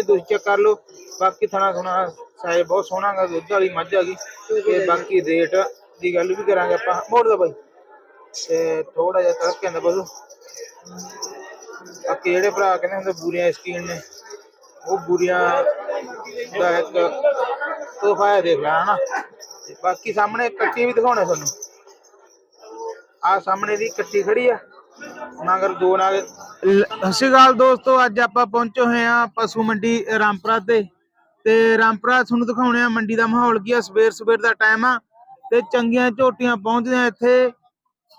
ਤੇ ਤੁਸੀਂ ਚੈੱਕ ਕਰ ਲਓ। ਬਾਕੀ ਥਣਾ ਥਣਾ ਸਾਇ ਬਹੁਤ ਸੋਹਣਾ ਗਾ ਦੁੱਧ ਵਾਲੀ ਮੱਝ ਆ ਗਈ ਤੇ ਬਾਕੀ ਰੇਟ ਦੀ ਗੱਲ ਵੀ ਕਰਾਂਗੇ ਆਪਾਂ। ਮੋੜ ਦਾ ਬਾਈ। ਤੇ ਥੋੜਾ ਜਿਹਾ ਤੜਕ ਕਹਿੰਦਾ ਬਸ ਬਾਕੀ ਜਿਹੜੇ ਭਰਾ ਕਹਿੰਦੇ ਹੁੰਦੇ ਬੂਰੀਆਂ ਸਕੀਨ ਨੇ, ਉਹ ਬੂਰੀਆਂ ਦਾ ਇੱਕ ਤੋਹਫਾ ਹੈ ਦੇਖ ਲੈ, ਹਨਾ। ਤੇ ਬਾਕੀ ਸਾਹਮਣੇ ਕੱਟੀ ਵੀ ਦਿਖਾਉਣੇ ਤੁਹਾਨੂੰ। ਆ ਸਾਹਮਣੇ ਦੀ ਕੱਟੀ ਖੜੀ ਆ, ਮਗਰ ਦੋ ਨਾਲ ਸਤਿ ਸ਼੍ਰੀ ਅਕਾਲ ਦੋਸਤੋ, ਅੱਜ ਆਪਾਂ ਪਹੁੰਚੇ ਹੋਏ ਆ ਪਸ਼ੂ ਮੰਡੀ ਰਾਮਪੁਰਾ ਤੇ। ਤੇ ਰਾਮਪੁਰਾ ਤੁਹਾਨੂੰ ਦਿਖਾਉਣੇ ਆ ਮੰਡੀ ਦਾ ਮਾਹੌਲ ਕੀ ਆ, ਸਵੇਰ ਸਵੇਰ ਦਾ ਟਾਈਮ ਆ। ਤੇ ਚੰਗੀਆਂ ਝੋਟੀਆਂ ਪਹੁੰਚਦੀਆਂ ਇੱਥੇ।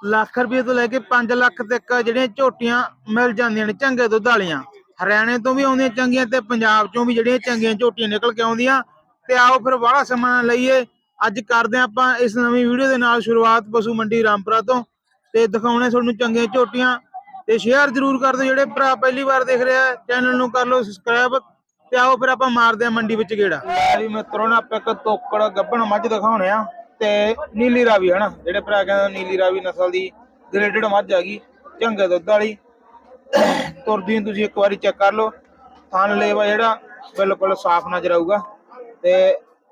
ਲੱਖ ਰੁਪਏ ਤੋਂ ਲੈ ਕੇ 5 ਲੱਖ ਤੱਕ ਜਿਹੜੀਆਂ ਝੋਟੀਆਂ ਮਿਲ ਜਾਂਦੀਆਂ ਨੇ ਚੰਗੇ ਦੁੱਧ ਵਾਲੀਆਂ। ਹਰਿਆਣੇ ਤੋਂ ਵੀ ਆਉਂਦੀਆਂ ਚੰਗੀਆਂ ਤੇ ਪੰਜਾਬ ਚੋਂ ਵੀ ਜਿਹੜੀਆਂ ਚੰਗੀਆਂ ਝੋਟੀਆਂ ਨਿਕਲ ਕੇ ਆਉਂਦੀਆਂ। ਤੇ ਆਓ ਫਿਰ ਬਾਹਲਾ ਸਮਾਂ ਲਈਏ। ਅੱਜ ਕਰਦੇ ਹਾਂ ਆਪਾਂ ਇਸ ਨਵੀਂ ਵੀਡੀਓ ਦੇ ਨਾਲ ਸ਼ੁਰੂਆਤ ਪਸ਼ੂ ਮੰਡੀ ਰਾਮਪੁਰਾ ਤੋਂ। ਤੇ ਦਿਖਾਉਣੇ ਤੁਹਾਨੂੰ ਚੰਗੀਆਂ ਝੋਟੀਆਂ। ਤੇ ਸ਼ੇਅਰ ਜ਼ਰੂਰ ਕਰ ਦਿਓ, ਜਿਹੜੇ ਭਰਾ ਪਹਿਲੀ ਵਾਰ ਦੇਖ ਰਿਹਾ ਚੈਨਲ ਨੂੰ ਕਰ ਲਓ ਸਬਸਕ੍ਰਾਈਬ ਤੇ ਆਓ ਫਿਰ ਆਪਾਂ ਮਾਰਦੇ ਹਾਂ ਮੰਡੀ ਵਿੱਚ ਗੇੜਾ। ਵੀ ਮਿੱਤਰੋ, ਨਾ ਆਪਾਂ ਇੱਕ ਤੋਕੜ ਗੱਭਣ ਮੱਝ ਦਿਖਾਉਣੇ ਆ ਤੇ ਨੀਲੀ ਰਾਵੀ, ਹਨਾ? ਜਿਹੜੇ ਭਰਾ ਕਹਿੰਦੇ ਨੀਲੀ ਰਾਵੀ ਨਸਲ ਦੀ ਗ੍ਰੇਡਡ ਮੱਝ ਹੈਗੀ, ਚੰਗੇ ਦੁੱਧ ਵਾਲੀ। ਤੁਰਦੀ ਤੁਸੀਂ ਇੱਕ ਵਾਰੀ ਚੈੱਕ ਕਰ ਲਓ, ਥਣ ਲੇਵਾ ਜਿਹੜਾ ਬਿਲਕੁਲ ਸਾਫ਼ ਨਜ਼ਰ ਆਊਗਾ ਤੇ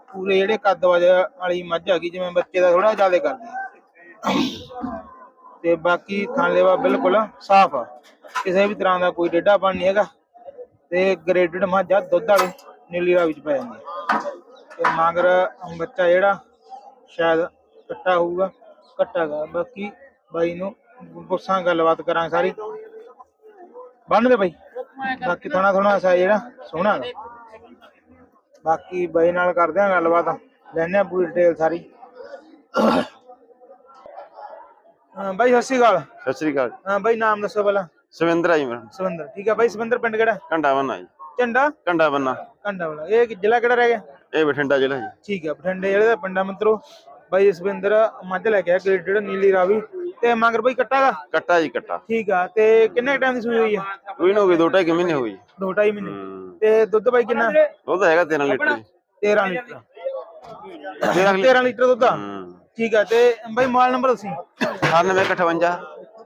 ਪੂਰੇ ਜਿਹੜੇ ਕੱਦ ਵਜੇ ਵਾਲੀ ਮੱਝ ਹੈਗੀ, ਜਿਵੇਂ ਬੱਚੇ ਦਾ ਥੋੜਾ ਜ਼ਿਆਦਾ ਕਰਦੀ ਹੈ। ਤੇ ਬਾਕੀ ਥਣ ਬਿਲਕੁਲ ਸਾਫ਼ ਆ। ਕਿਸੇ ਵੀ ਤਰ੍ਹਾਂ ਦਾ ਕੋਈ ਡੇਢਾਪਣ ਨਹੀਂ ਹੈਗਾ। ਤੇ ਗ੍ਰੇਡਡ ਮਾਝਾ ਦੁੱਧ ਵਾਲੀ, ਨੀਲੀ ਰਾਵੀ ਚ ਪੈ ਜਾਂਦੀ ਹੈ ਤੇ ਮਗਰ ਬੱਚਾ ਜਿਹੜਾ, ਸ਼ਾਇਦ ਕੱਟਾ ਹੋਊਗਾ ਕੱਟਾਗਾ ਬਾਕੀ ਬਾਈ ਨੂੰ ਪੁੱਛਾਂ, ਗੱਲਬਾਤ ਕਰਾਂਗੇ ਸਾਰੀ। ਬੰਨ ਦੇ ਬਾਈ। ਬਾਕੀ ਥੋੜਾ ਥੋੜਾ ਸਾ ਜਿਹੜਾ, ਸੋਹਣਾ ਬਾਕੀ ਬਾਈ ਨਾਲ ਕਰਦੇ ਆ ਗੱਲਬਾਤ। ਲੈਣੇ ਆ ਪੂਰੀ ਡਿਟੇਲ ਸਾਰੀ। ਹਾਂ ਬਾਈ ਸਤਿ ਸ਼੍ਰੀ ਅਕਾਲ। ਸਤਿ ਸ੍ਰੀ ਅਕਾਲ। ਹਾਂ ਬਾਈ ਨਾਮ ਦੱਸੋ ਪਹਿਲਾਂ। ਸਵਿੰਦਰ ਆ ਜੀ ਮੇਰਾ। ਸਵਿੰਦਰ ਠੀਕ ਆ ਬਾਈ ਸਵਿੰਦਰ ਪਿੰਡ ਕਿਹੜਾ? ਘੰਟਾ ਬੰਨਾ ਜੀ। ਝੰਡਾ? ਘੰਟਾ ਬੰਨਾ। ਕੰਡਾ ਵਾਲਾ ਇਹ ਕਿ- ਜ਼ਿਲ੍ਹਾ ਕਿਹੜਾ ਰਹਿ ਗਿਆ? ਇਹ ਬਠਿੰਡਾ ਜ਼ਿਲ੍ਹਾ ਜੀ। ਠੀਕ ਆ ਬਠਿੰਡੇ ਜਿਹੜੇ ਦਾ ਪਿੰਡਾ ਮਿੱਤਰੋ। ਬਾਈ ਜਸਵਿੰਦਰ ਮੱਝ ਲੈ ਕੇ ਆ ਗ੍ਰੇਡਡ ਨੀਲੀ ਰਾਵੀ। ਤੇ ਮਗਰ ਬਾਈ ਕੱਟਾਗਾ ਕੱਟਾ ਜੀ ਕੱਟਾ। ਠੀਕ ਆ ਤੇ ਕਿੰਨੇ ਟਾਈਮ ਦੀ ਸੂਈ ਹੋਈ ਆ? ਕੋਈ ਨਾ ਹੋ ਗਈ ਦੋ ਢਾਈ ਕੁ ਮਹੀਨੇ ਹੋ ਗਈ। ਦੋ ਢਾਈ ਮਹੀਨੇ। ਤੇ ਦੁੱਧ ਬਾਈ ਕਿੰਨਾ? ਤਾਂ ਹੈਗਾ 13 ਲੀਟਰ ਜੀ। 13 ਲੀਟਰ। 13 ਲੀਟਰ। 13 ਲੀਟਰ ਦੁੱਧ ਆ? ਠੀਕ ਆ ਤੇ ਬਾਈ ਮੋਬਾਈਲ ਨੰਬਰ ਦੱਸੀ। 9858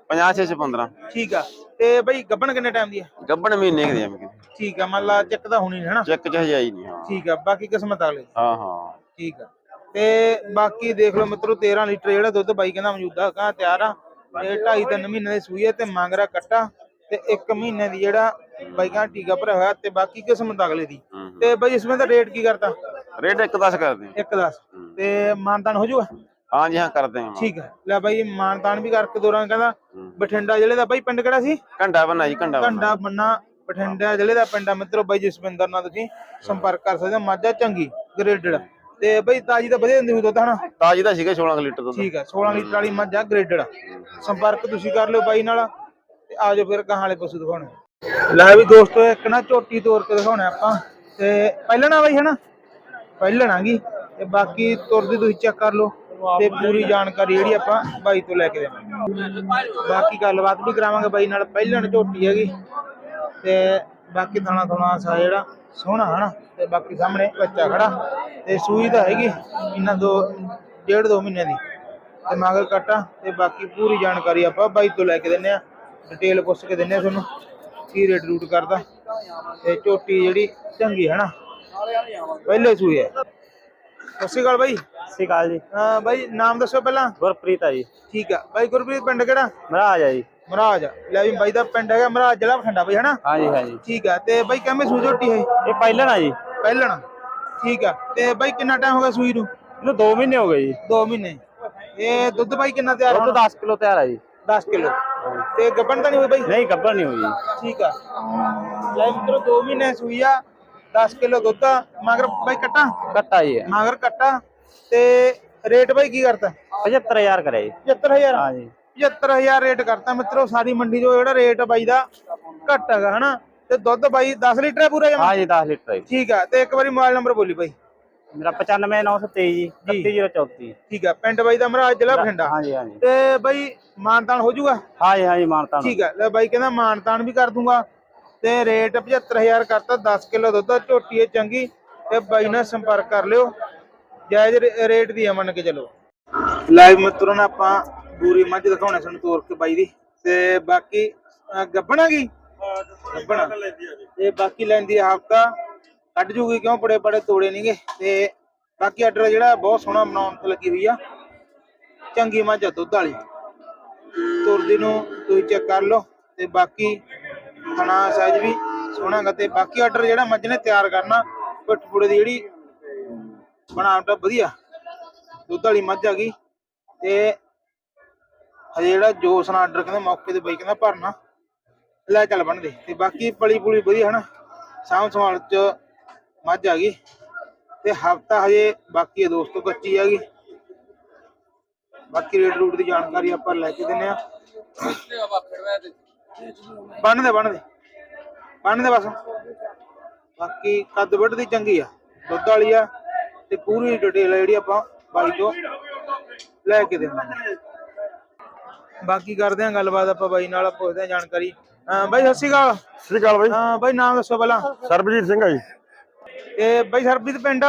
5615 ਠੀਕ ਆ ਤੇ ਬਾਈ ਗੱਬਣ ਕਿੰਨੇ ਟਾਈਮ ਦੀ ਆ? ਗੱਬਣ ਮਹੀਨੇ ਕਿਤੇ ਐਵੇਂ ਕਿਤੇ ਠੀਕ ਆ ਮੰਨ ਲਾ ਚੱਕ ਤਾਂ ਹੋਣੀ ਨੀ ਹਨਾ? ਚੈੱਕ ਚ ਹਜਾਈ ਨਹੀਂ ਹਾਂ। ਠੀਕ ਆ ਬਾਕੀ ਕਿਸਮਤ ਅਗਲੇ ਹਾਂ ਹਾਂ। ਠੀਕ ਆ ਤੇ ਬਾਕੀ ਦੇਖ ਲਓ ਮਿੱਤਰੋ 13 ਲੀਟਰ ਜਿਹੜਾ ਦੁੱਧ ਬਾਈ ਕਹਿੰਦਾ ਮੌਜੂਦਾ ਕਾ ਤਿਆਰ ਆ। ਤੇ 2.5 3 ਮਹੀਨੇ ਦੀ ਸੂਈ ਹੈ ਤੇ ਮੰਗਰਾ ਕੱਟਾ ਤੇ 1 ਮਹੀਨੇ ਦੀ ਜਿਹੜਾ ਬਾਈ ਕਹਿੰਦਾ ਟੀਕਾ ਭਰਿਆ ਹੋਇਆ ਤੇ ਬਾਕੀ ਕਿਸਮਤ ਅਗਲੇ ਦੀ। ਹੂੰ, ਹੂੰ। ਤੇ ਬਾਈ ਇਸमें ਦਾ ਰੇਟ ਕੀ ਕਰਤਾ? ਰੇਟ ਇੱਕ ਦਸ ਕਰਦੇ ਹਾਂ 1 10 ਤੇ ਮਾਨਤਾਨ ਹੋ ਜਾਊਗਾ? ਹਾਂ ਜੀ ਹਾਂ ਕਰਦੇ ਹਾਂ ਠੀਕ ਹੈ। ਲੈ ਬਾਈ ਮਾਨਤਾਨ ਵੀ ਕਰਕੇ ਦੋਰਾਂ ਕਹਿੰਦਾ। ਬਠਿੰਡਾ ਜ਼ਿਲ੍ਹੇ ਦਾ ਬਾਈ ਪਿੰਡ ਕਿਹੜਾ ਸੀ? ਘੰਟਾ ਬੰਨਾ ਜੀ ਘੰਟਾ ਬੰਨਾ। ਘੰਡਾ ਬੰਨਾ ਬਠਿੰਡਾ ਜ਼ਿਲ੍ਹੇ ਦਾ ਪਿੰਡ ਆ। ਮਿੱਤਰੋ ਬਾਈ ਜਸਵਿੰਦਰ ਨਾਲ ਤੁਸੀਂ ਸੰਪਰਕ ਕਰ ਸਕਦੇ ਹੋ ਮਾਝਾ ਚੰਗੀ ਗ੍ਰੇਡਡ ਤੇ ਬਾਈ ਤਾਜੀ ਤਾਂ ਵਧੀਆ ਦਿੰਦੀ ਹੋਊ ਦੁੱਧ ਹਨਾ? ਤਾਜੀ ਦਾ ਸੀਗਾ 16 ਕੁ ਲੀਟਰ ਦੁੱਧ। ਠੀਕ ਹੈ 16 ਲੀਟਰ ਵਾਲੀ ਮੱਝ ਗ੍ਰੇਡਡ ਸੰਪਰਕ ਤੁਸੀਂ ਕਰ ਲਿਓ ਬਾਈ ਨਾਲ ਤੇ ਆਜੋ ਫਿਰ ਗਾਹਾਂ ਵਾਲੇ ਪਸ਼ੂ ਦਿਖਾਉਣੇ। ਲੈ ਵੀ ਦੋਸਤੋ ਇੱਕ ਨਾ ਝੋਟੀ ਤੋਰ ਕੇ ਦਿਖਾਉਣਾ ਆਪਾਂ। ਤੇ ਪਹਿਲਣਾ ਬਾਈ ਹਨਾ? ਪਹਿਲਣਾਗੀ ਤੇ ਬਾਕੀ ਤੁਰਦੀ ਤੁਸੀਂ ਚੈੱਕ ਕਰ ਲਓ। ਤੇ ਪੂਰੀ ਜਾਣਕਾਰੀ ਜਿਹੜੀ ਆਪਾਂ ਬਾਈ ਤੋਂ ਲੈ ਕੇ ਦੇਵਾਂਗੇ। ਬਾਕੀ ਗੱਲਬਾਤ ਵੀ ਕਰਾਵਾਂਗੇ ਬਾਈ ਨਾਲ। ਪਹਿਲਣ ਝੋਟੀ ਹੈਗੀ ਤੇ ਬਾਕੀ ਥਾਣਾ ਥੋਣਾ ਸਾ ਜਿਹੜਾ ਸੋਹਣਾ ਹਨਾ? ਤੇ ਬਾਕੀ ਸਾਹਮਣੇ ਬੱਚਾ ਖੜਾ। ਤੇ ਸੂਈ ਤਾਂ ਹੈਗੀ ਇਹਨਾਂ ਦੋ ਡੇਢ ਦੋ ਮਹੀਨੇ ਦੀ। ਤੇ ਮਗਰ ਕੱਟਾ ਤੇ ਬਾਕੀ ਪੂਰੀ ਜਾਣਕਾਰੀ ਆਪਾਂ ਬਾਈ ਤੋਂ ਲੈ ਕੇ ਦਿੰਨੇ ਆ ਡਿਟੇਲ ਪੁੱਛ ਕੇ ਦਿੰਨੇ ਆ ਤੁਹਾਨੂੰ ਕੀ ਰੇਟ ਰੂਟ ਕਰਦਾ। ਤੇ ਝੋਟੀ ਜਿਹੜੀ ਚੰਗੀ ਹੈ ਨਾ ਪਹਿਲੇ ਸੂਈ ਹੈ। ਸਤਿ ਸ਼੍ਰੀ ਅਕਾਲ ਬਾਈ। ਸਤਿ ਅਕਾਲ ਜੀ। ਹਾਂ ਬਾਈ ਨਾਮ ਦੱਸੋ ਪਹਿਲਾਂ। ਗੁਰਪ੍ਰੀਤ ਆ ਜੀ। ਠੀਕ ਆ। ਬਾਈ ਗੁਰਪ੍ਰੀਤ ਪਿੰਡ ਕਿਹੜਾ? ਮਹਾਰਾਜ ਆ ਜੀ। ਮਹਾਰਾਜ ਲੈ ਵੀ ਬਾਈ ਦਾ ਪਿੰਡ ਹੈਗਾ ਮਹਾਰਾਜ ਜ਼ਿਲ੍ਹਾ ਬਠਿੰਡਾ ਬਾਈ ਹਨਾ? ਹਾਂਜੀ ਹਾਂਜੀ। ਠੀਕ ਆ। ਤੇ ਬਾਈ ਕਿਵੇਂ ਸੂਈ ਝੋਟੀ ਹੈ ਇਹ ਪਹਿਲਾਂ ਨਾ ਜੀ। ਪਹਿਲਣ। ਠੀਕ ਆ। ਤੇ ਬਾਈ ਕਿੰਨਾ ਟਾਈਮ ਹੋ ਗਿਆ ਸੂਈ ਨੂੰ? ਇਹਨੂੰ 2 ਮਹੀਨੇ ਹੋ ਗਏ ਜੀ। 2 ਮਹੀਨੇ। ਇਹ ਦੁੱਧ ਬਾਈ ਕਿੰਨਾ ਤਿਆਰ ਦੁੱਧ ਹੋਣਾ? 10 ਕਿਲੋ ਤਿਆਰ ਆ ਜੀ। 10 ਕਿਲੋ। ਤੇ ਗੱਬਣ ਤਾਂ ਨਹੀਂ ਹੋਈ ਬਾਈ? ਨਹੀਂ ਗੱਬਰ ਨਹੀਂ ਹੋਈ ਠੀਕ ਆ। ਲੈ ਮਿੱਤਰੋ 2 ਮਹੀਨੇ ਸੂਈ ਆ। 10 ਕਿਲੋ ਦੁੱਧ ਆ ਮਗਰ ਬਾਈ ਕੱਟਾ? ਕੱਟਾ ਜੀ। ਮਗਰ ਕੱਟਾ। ਤੇ ਰੇਟ ਬਾਈ ਕੀ ਕਰਤਾ? 75000 ਕਰਿਆ ਜੀ। 75000 ਹਾਂ ਜੀ। 75000 ਰੇਟ ਕਰਤਾ ਮਿੱਤਰੋ ਸਾਰੀ ਮੰਡੀ ਜੋ ਜਿਹੜਾ ਰੇਟ ਬਾਈ ਦਾ ਘੱਟ ਹੈਗਾ ਹਨਾ? ਤੇ ਦੁੱਧ ਬਾਈ 10 ਲੀਟਰ ਹੈ ਪੂਰਾ ਜਮਾ? ਹਾਂ ਜੀ 10 ਲੀਟਰ ਹੈ। ਠੀਕ ਆ ਤੇ ਇੱਕ ਵਾਰੀ ਮੋਬਾਈਲ ਨੰਬਰ ਬੋਲੀ ਬਾਈ। ਮੇਰਾ 95923 ਜੀ 31034 ਠੀਕ ਆ ਪਿੰਡ ਬਾਈ ਦਾ ਮਹਾਰਾਜ ਜ਼ਿਲ੍ਹਾ ਬਠਿੰਡਾ। ਹਾਂ ਜੀ ਹਾਂ ਜੀ। ਤੇ ਬਾਈ ਮਾਨਤਾਨ ਹੋ ਜਾਊਗਾ ਹਾਂ ਜੀ ਹਾਂ ਜੀ ਮਾਨਤਾ ਠੀਕ ਆ ਲੈ ਬਾਈ ਕਹਿੰਦਾ ਮਾਨਤਾਨ ਵੀ ਕਰ ਦੂੰਗਾ। ਤੇ ਰੇਟ 75000 ਕਰਤਾ 10 ਕਿਲੋ ਦੁੱਧ ਝੋਟੀ ਹੈ ਚੰਗੀ ਤੇ ਬਾਈ ਨਾਲ ਸੰਪਰਕ ਕਰ ਲਿਓ। ਜਾਇਜ਼ ਰੇਟ ਦੀ ਆ ਮੰਨ ਕੇ ਚੱਲੋ। ਲਾਈਵ ਮਿੱਤਰੋਂ ਨਾਲ ਆਪਾਂ ਪੂਰੀ ਮੱਝ ਦਿਖਾਉਣਾ ਸਾਨੂੰ ਤੋਰ ਕੇ ਬਾਈ ਦੀ। ਤੇ ਬਾਕੀ ਅਹ, ਗਈ? ਗੱਭਣਾ ਤੇ ਬਾਕੀ ਲੈਂਦੀ ਹਫਤਾ। ਕੱਢ ਜੂਗੀ ਕਿਉਂ? ਬੜੇ ਬੜੇ ਤੋੜੇ ਨਹੀਂਗੇ ਤੇ ਬਾਕੀ ਆਰਡਰ ਜਿਹੜਾ ਬਹੁਤ ਸੋਹਣਾ ਬਣਾਉਣ ਤੇ ਲੱਗੀ ਹੋਈ ਆ। ਚੰਗੀ ਮੱਝ ਆ ਦੁੱਧ ਵਾਲੀ। ਤੁਰਦੀ ਨੂੰ ਤੁਸੀਂ ਚੈੱਕ ਕਰ ਲਓ। ਤੇ ਬਾਕੀ ਖਾਣਾ ਸਾਈਜ਼ ਵੀ ਸੋਹਣਾ ਗਾ ਤੇ ਬਾਕੀ ਆਰਡਰ ਜਿਹੜਾ ਮੱਝ ਨੇ ਤਿਆਰ ਕਰਨਾ ਪਟਪੂੜੇ ਦੀ ਜਿਹੜੀ ਬਣਾਵਟ ਵਧੀਆ ਦੁੱਧ ਵਾਲੀ ਮੱਝ ਆ ਗਈ ਤੇ ਹਜੇ ਜਿਹੜਾ ਜੋਸ ਨਾਲ ਆਰਡਰ ਕਹਿੰਦੇ ਮੌਕੇ ਤੇ ਬਈ ਕਹਿੰਦਾ ਭਰਨਾ, ਲੈ ਚੱਲ ਬਣਦੇ ਤੇ ਬਾਕੀ ਪਲੀ ਪੁਲੀ ਵਧੀਆ ਹਨਾ, ਸਾਂਭ ਸੰਭਾਲ ਚ ਮੱਝ ਆ ਗਈ ਤੇ ਹਫਤਾ ਹਜੇ ਬਾਕੀ ਹੈ ਦੋਸਤੋ ਕੱਚੀ ਆ ਗਈ ਬਾਕੀ ਰੇਟ ਰੂਟ ਦੀ ਜਾਣਕਾਰੀ ਆਪਾਂ ਲੈ ਕੇ ਦਿੰਨੇ ਆ। ਬੰਨ ਦੇ ਬੰਨ ਦੇ। ਬੰਨ ਦੇ ਬਸ। ਬਾਕੀ ਕੱਦ ਵੱਡ ਦੀ ਚੰਗੀ ਆ। ਦੁੱਧ ਵਾਲੀ ਆ ਤੇ ਪੂਰੀ ਡਿਟੇਲ ਜਿਹੜੀ ਆਪਾਂ ਬਾਈ ਤੋਂ ਲੈ ਕੇ ਦੇਵਾਂਗੇ। ਬਾਕੀ ਕਰਦੇ ਆ ਗੱਲਬਾਤ ਆਪਾਂ ਬਾਈ ਨਾਲ ਪੁੱਛਦੇ ਆ ਜਾਣਕਾਰੀ। ਅਹ ਬਾਈ ਸਤਿ ਸ਼੍ਰੀ ਅਕਾਲ। ਸ੍ਰੀ ਅਕਾਲ ਬਾਈ। ਹਾਂ ਬਾਈ ਨਾਮ ਦੱਸੋ ਪਹਿਲਾਂ। ਸਰਬਜੀਤ ਸਿੰਘ ਆ ਜੀ। ਤੇ ਬਾਈ ਸਰਬਜੀਤ ਪਿੰਡ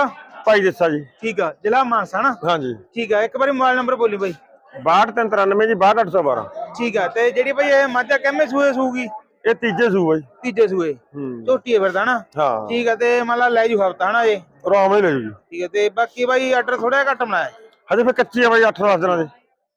ਭਾਈ ਦੇਸਾ ਜੀ। ਠੀਕ ਆ ਜ਼ਿਲ੍ਹਾ ਮਾਨਸਾ ਨਾ? ਹਾਂਜੀ। ਠੀਕ ਆ ਇੱਕ ਵਾਰੀ ਮੋਬਾਈਲ ਨੰਬਰ ਬੋਲੀ ਬਾਈ। 6293 ਜੀ 62812 ਠੀਕ ਆ ਤੇ ਜਿਹੜੀ ਬਾਈ ਇਹ ਮਾਝਾ ਕਿੰਨੇ ਸੂਏ ਸੂਗੀ? ਇਹ ਤੀਜੇ ਸੂ ਬਾਈ ਤੀਜੇ ਸੂਏ। ਹੂੰ। ਝੋਟੀ ਹੈ ਫਿਰਦਾ ਨਾ? ਹਾਂ। ਠੀਕ ਆ ਤੇ ਮੰਨ ਲਾ ਲੈ ਜੂ ਹਫਤਾ ਨਾ ਇਹ। ਆਰਾਮ ਹੀ ਲੈ ਜੂ ਜੀ। ਠੀਕ ਹੈ ਤੇ ਬਾਕੀ ਆਰਡਰ ਥੋੜਾ ਘੱਟ ਬਣਾਇਆ। ਹਜੇ ਕੱਚੀ ਆ 8-10 ਦਿਨਾਂ ਦੇ।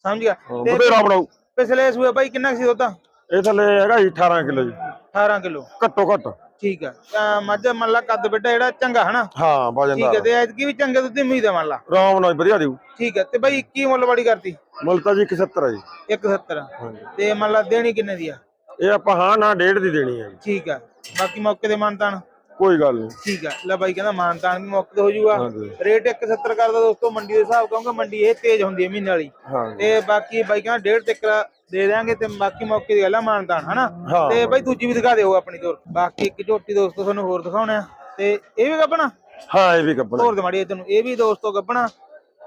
ਸਮਝ ਗਿਆ। ਤੇ ਬਥੇਰਾ ਬਣਾਉ ਪਿਛਲੇ ਸੂਏ ਬਾਈ ਕਿੰਨਾ ਸੀ ਦੁੱਧ? ਇਹ ਥੱਲੇ ਹੈਗਾ ਜੀ 18 ਕਿਲੋ ਜੀ। 18 ਕਿਲੋ। ਘੱਟੋ ਘੱਟ। ਠੀਕ ਆ। ਤਾਂ ਮੱਝ ਮੰਨ ਲਾ ਕੱਦ ਵੱਡਾ ਜਿਹੜਾ ਚੰਗਾ ਹਨਾ? ਹਾਂ ਠੀਕ ਵਜਨਦਾਰ ਹੈ ਤੇ ਐਤਕੀ ਵੀ ਚੰਗੇ ਦੁੱਧ ਦੀ ਉਮੀਦ ਹੈ ਮੰਨ ਲਾ ਆਰਾਮ ਨਾਲ ਵਧੀਆ ਦਿਓ ਠੀਕ ਹੈ ਤੇ ਬਾਈ ਕੀ ਮੁੱਲ ਵਾਲੀ ਕਰਤੀ? ਮੁੱਲ ਤਾਂ ਜੀ 71 ਆ ਜੀ। 170 ਹਾਂਜੀ। ਤੇ ਮੰਨ ਲਾ ਦੇਣੀ ਕਿੰਨੇ ਦੀ ਆ? ਇਹ ਆਪਾਂ ਹਾਂ ਨਾ ਡੇਢ ਦੀ ਦੇਣੀ ਹੈ ਠੀਕ ਆ ਬਾਕੀ ਮੌਕੇ ਦੇ ਮਾਨਤਾਨ? ਕੋਈ ਗੱਲ ਨਹੀਂ। ਠੀਕ ਆ ਲੈ ਬਾਈ ਕਹਿੰਦਾ ਮਾਨਤਾਨ ਵੀ ਮੌਕੇ ਤੇ ਹੋ ਜਾਊਗਾ ਰੇਟ 170 ਕਰਦਾ ਦੋਸਤੋ ਮੰਡੀ ਦੇ ਹਿਸਾਬ ਕਹੂੰਗਾ ਮੰਡੀ ਇਹ ਤੇਜ਼ ਹੁੰਦੀ ਹੈ ਮਹੀਨੇ ਵਾਲੀ। ਹਾਂ ਤੇ ਬਾਕੀ ਬਾਈ ਕਹਿੰਦਾ ਡੇਢ ਤੱਕ ਦੇ ਦਿਆਂਗੇ ਤੇ ਬਾਕੀ ਮੌਕੇ ਦੀ ਗੱਲ ਆ ਮਾਨਤਾਨ ਹਨਾ? ਹਾਂ। ਤੇ ਬਾਈ ਦੂਜੀ ਵੀ ਦਿਖਾ ਦਿਓ ਆਪਣੀ ਤੋਰ ਬਾਕੀ ਇੱਕ ਝੋਟੀ ਦੋਸਤੋ ਤੁਹਾਨੂੰ ਹੋਰ ਦਿਖਾਉਣੇ ਆ। ਤੇ ਇਹ ਵੀ ਗੱਬਣਾ ਹਾਂ ਇਹ ਵੀ ਕੱਪੜਾ ਹੋਰ ਦਮਾੜੀ ਤੈਨੂੰ। ਇਹ ਵੀ ਦੋਸਤੋ ਗੱਬਣਾ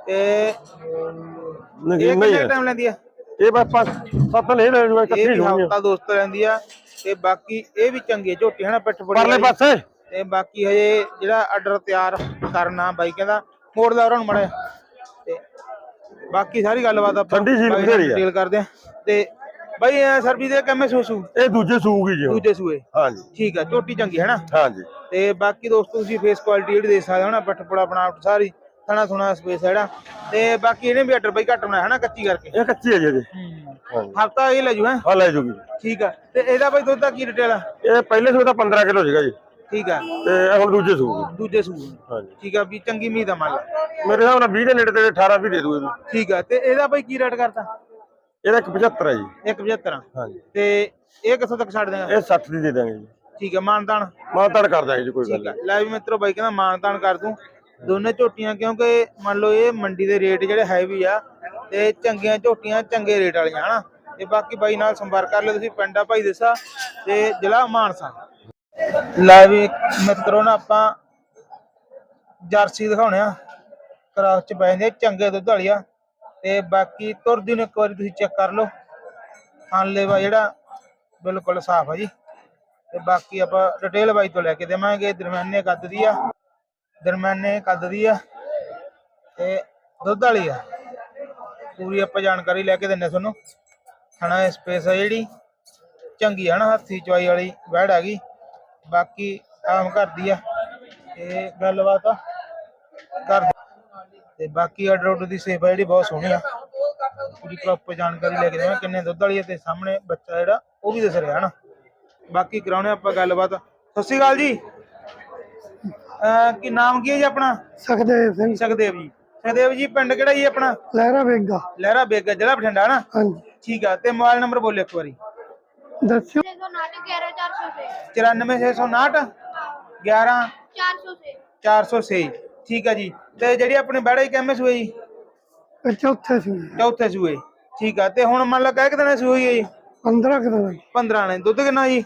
ਤੇ ਇਹ ਨਹੀਂ ਕਿੰਨਾ ਹੈ। ਟਾਈਮ ਲੈਂਦੀ ਆ? ਇਹ ਬਸ ਪੰਜ ਸੱਤ ਨਹੀਂ ਲੈ ਜੂ ਇਹ ਇਕੱਠੀ ਵੀ ਹੋਣੀ ਹਫਤਾ ਦੋਸਤੋ ਲੈਂਦੀ ਆ। ਤੇ ਬਾਕੀ ਇਹ ਵੀ ਚੰਗੀ ਆ ਝੋਟੀ ਹਨਾ? ਪਿੱਠ ਬੜੀ ਪਰਲੇ ਵਾਲੀ। ਪਾਸੇ। ਤੇ ਬਾਕੀ ਹਜੇ ਜਿਹੜਾ ਆਰਡਰ ਤਿਆਰ ਕਰਨਾ ਬਾਈ ਕਹਿੰਦਾ ਮੋੜ ਦਾ ਉਹਨਾਂ ਨੂੰ ਮੜਿਆ ਬਾਕੀ ਸਾਰੀ ਗੱਲਬਾਤ ਆਪਾਂ ਠੰਡੀ ਸੀਲ ਬਾਈ ਨਾਲ ਬਥੇਰੀ ਆ। detail ਕਰਦੇ ਆ। ਤੇ ਬਾਈ ਸਰਬੀ ਦੇ ਕਿੰਨੇ ਸੂਸੂ ਇਹ ਦੂਜੇ ਸੂਗੀ ਜੀ ਹੁਣ। ਦੂਜੇ ਸੂਏ? ਹਾਂਜੀ। ਠੀਕ ਆ ਝੋਟੀ ਚੰਗੀ ਹੈ ਨਾ? ਹਾਂਜੀ। ਤੇ ਬਾਕੀ ਦੋਸਤੋ ਤੁਸੀਂ ਫੇਸ ਕੁਆਲਿਟੀ ਜਿਹੜੀ ਦੇ ਸਕਦੇ ਹੋ ਨਾ ਪਟਪੜਾ ਬਣਾਵਟ ਸਾਰੀ ਥਣਾ ਥੁਣਾ ਸਪੇਸ ਹੈੜਾ ਤੇ ਬਾਕੀ ਇਹਨੇ ਵੀ ਆਰਡਰ ਬਾਈ ਘੱਟ ਬਣਾਇਆ ਹੈ ਨਾ ਕੱਚੀ ਕਰਕੇ? ਇਹ ਕੱਚੀ ਹੈ ਜੀ ਹਾਂਜੀ ਹਫਤਾ ਇਹ ਲੈ ਜੂ ਹੈ? ਹਾਂ ਲੈ ਜੂਗੀ। ਠੀਕ ਆ। ਤੇ ਇਹਦਾ ਬਾਈ ਦੁੱਧ ਦਾ ਕੀ ਡਿਟੇਲ ਆ? ਇਹ ਪਹਿਲੇ ਸੂ ਤਾਂ 15 ਕਿਲੋ ਸੀਗਾ ਜੀ। ਠੀਕ ਆ। ਤੇ ਇਹ ਹੁਣ ਦੂਜੇ ਸੂ ਦੂਜੇ ਸੂ ਹਾਂਜੀ। ਠੀਕ ਆ ਵੀ ਚੰਗੀ ਮੀਦ ਆ ਮੰਨ ਲਾ। ਮੇਰੇ ਹਿਸਾਬ ਨਾਲ 20 ਦੇ ਨੇੜੇ ਤੇ 18 ਵੀ ਦੇ ਦੂ ਇਹਨੂੰ। ਠੀਕ ਆ ਤੇ ਇਹਦਾ ਬਾਈ ਕੀ ਰੇਟ ਕਰਤਾ? ਇਹਦਾ ਇੱਕ 75 ਹੈ ਜੀ। 175 ਹਾਂਜੀ। ਤੇ ਇਹ ਕਿੱਥੋਂ ਤੱਕ ਛੱਡ ਦੇਗਾ ਇਹ 60 ਦੀ ਦੇ ਦਾਂਗੇ ਜੀ। ਠੀਕ ਆ ਮਾਨਦਾਨ ਮਾਨਤਾਨ ਕਰ ਦਾਂਗੇ ਜੀ ਕੋਈ ਗੱਲ ਆ। ਲੈ ਵੀ ਮਿੱਤਰੋ ਬਾਈ ਕਹਿੰਦਾ ਮਾਨਦਾਨ ਕਰ ਦੂੰ। ਦੋਨੇ ਝੋਟੀਆਂ ਕਿਉਂਕਿ ਮੰਨ ਲਓ ਇਹ ਮੰਡੀ ਦੇ ਰੇਟ ਜਿਹੜੇ ਹੈਵੀ ਆ ਤੇ ਚੰਗੀਆਂ ਝੋਟੀਆਂ ਚੰਗੇ ਰੇਟ ਵਾਲੀਆਂ ਹਨਾ? ਤੇ ਬਾਕੀ ਬਾਈ ਨਾਲ ਸੰਪਰਕ ਕਰ ਲਿਓ ਤੁਸੀਂ ਪਿੰਡਾ ਭਾਈ ਦੇਸਾ ਤੇ ਜ਼ਿਲ੍ਹਾ ਮਾਨਸਾ। ਲੈ ਵੀ ਮਿੱਤਰੋ ਨਾ ਆਪਾਂ ਜਰਸੀ ਦਿਖਾਉਣੇ ਆ। ਕਰਾਸ ਚ ਪੈ ਜਾਂਦੇ ਚੰਗੇ ਦੁੱਧ ਵਾਲੀ ਆ। ਤੇ ਬਾਕੀ ਤੁਰਦੀ ਨੂੰ ਇੱਕ ਵਾਰੀ ਤੁਸੀਂ ਚੈੱਕ ਕਰ ਲਓ। ਹਾਲੇਵਾ ਜਿਹੜਾ ਬਿਲਕੁਲ ਸਾਫ਼ ਆ ਜੀ। ਤੇ ਬਾਕੀ ਆਪਾਂ ਡਿਟੇਲ ਬਾਈ ਤੋਂ ਲੈ ਕੇ ਦੇਵਾਂਗੇ। ਦਰਮਿਆਨੇ ਕੱਦ ਦੀ ਆ। ਦਰਮਿਆਨੇ ਕੱਦ ਦੀ ਆ। ਤੇ ਦੁੱਧ ਵਾਲੀ ਆ। ਪੂਰੀ ਆਪਾਂ ਜਾਣਕਾਰੀ ਲੈ ਕੇ ਦਿੰਨੇ ਤੁਹਾਨੂੰ। ਥਣਾ ਸਪੇਸ ਆ ਜਿਹੜੀ। ਚੰਗੀ ਆ ਨਾ ਹੱਥੀ ਚਵਾਈ ਵਾਲੀ ਵੈੜ ਆ ਗਈ। ਬਾਕੀ ਆਮ ਘਰ ਦੀ ਆ ਤੇ ਗੱਲਬਾਤ ਕਰ ਤੇ ਬਾਕੀ ਆਰਡਰ ਆਰਡਰ ਦੀ ਸੇਵਾ ਜਿਹੜੀ ਬਹੁਤ ਸੋਹਣੀ ਆ। ਪੂਰੀ ਪ੍ਰੋਪਰ ਜਾਣਕਾਰੀ ਲੈ ਕੇ ਦੇਵਾਂ। ਕਿੰਨੇ ਦੁੱਧ ਵਾਲੀ ਆ ਤੇ ਸਾਹਮਣੇ ਬੱਚਾ ਜਿਹੜਾ ਉਹ ਵੀ ਦਿਸ ਰਿਹਾ ਹਨਾ ਬਾਕੀ ਕਰਾਉਣੇ ਆਪਾਂ ਗੱਲਬਾਤ। ਸਤਿ ਸ਼੍ਰੀ ਅਕਾਲ ਜੀ। ਅਹ ਕੀ ਨਾਮ ਕੀ ਹੈ ਜੀ ਆਪਣਾ? ਸੁਖਦੇਵ ਸਿੰਘ। ਸੁਖਦੇਵ ਜੀ। ਸੁਖਦੇਵ ਜੀ ਪਿੰਡ ਕਿਹੜਾ ਜੀ ਆਪਣਾ? ਲਹਿਰਾ ਬੇਗਾ। ਲਹਿਰਾ ਬੇਗਾ ਜ਼ਿਲ੍ਹਾ ਬਠਿੰਡਾ ਹਨਾ ਹਾਂਜੀ। ਠੀਕ ਆ ਤੇ ਮੋਬਾਈਲ ਨੰਬਰ ਬੋਲਿਓ ਇੱਕ ਵਾਰੀ। ਦੱਸਿਓ। 959 11400 से 94659 11 400 से 406 ਠੀਕ ਆ ਜੀ। ਤੇ ਜਿਹੜੀ ਆਪਣੀ ਬੈੜਾ ਜੀ ਕਿੰਨੇ ਸੂਏ ਜੀ? ਚੌਥੇ ਸੂਏ ਠੀਕ ਆ। ਤੇ ਹੁਣ ਮੰਨ ਲਾ ਕਹਿ ਕਿ ਦਿਨਾਂ ਸੂਈ ਹੈ ਜੀ? 15 ਕਿਲੋ ਦਾ 15 ਨੇ। ਦੁੱਧ ਕਿੰਨਾ ਜੀ?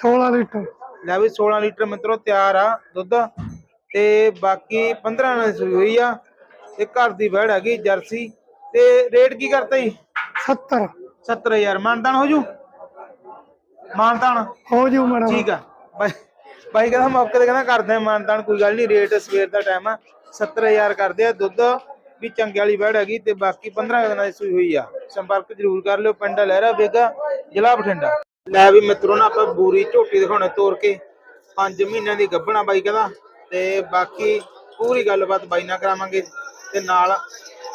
16 ਲੀਟਰ। ਲੈ ਵੀ 16 ਲੀਟਰ ਮਿੱਤਰੋ ਤਿਆਰ ਆ ਦੁੱਧ। ਤੇ ਬਾਕੀ 15 ਨੇ ਸੂਈ ਹੋਈ ਆ। ਤੇ ਘਰ ਦੀ ਬੈੜ ਹੈਗੀ ਜਰਸੀ। ਤੇ ਰੇਟ ਕੀ ਕਰਤਾ ਜੀ? 70 70000 ਮਾਨਤਾਨ ਹੋ ਜੂ? ਮਾਨਤਾਨ। ਹੋ ਜੂ ਮੇਰਾ ਠੀਕ ਆ। ਬਾਈ ਬਾਈ ਕਹਿੰਦਾ ਮੌਕੇ ਤੇ ਕਹਿੰਦਾ ਕਰਦੇ ਆ ਮਾਨਤਾਨ ਕੋਈ ਗੱਲ ਨਹੀਂ ਰੇਟ ਸਵੇਰ ਦਾ ਟਾਈਮ ਆ। 70000 ਕਰਦੇ ਆ ਦੁੱਧ ਵੀ ਚੰਗੇ ਵਾਲੀ ਬੈੜ ਹੈਗੀ ਤੇ ਬਾਕੀ 15 ਦਿਨਾਂ ਦੀ ਸੂਈ ਹੋਈ ਆ। ਸੰਪਰਕ ਜ਼ਰੂਰ ਕਰ ਲਿਓ ਪਿੰਡ ਲਹਿਰਾ ਬੇਗਾ ਜ਼ਿਲ੍ਹਾ ਬਠਿੰਡਾ। ਲੈ ਵੀ ਮਿੱਤਰੋ ਨਾ ਆਪਾਂ ਬੂਰੀ ਝੋਟੀ ਦਿਖਾਉਣੇ ਤੋੜ ਕੇ। 5 ਮਹੀਨਿਆਂ ਦੀ ਗੱਭਣਾ ਬਾਈ ਕਹਿੰਦਾ ਤੇ ਬਾਕੀ ਪੂਰੀ ਗੱਲਬਾਤ ਬਾਈ ਨਾਲ ਕਰਾਵਾਂਗੇ ਤੇ ਨਾਲ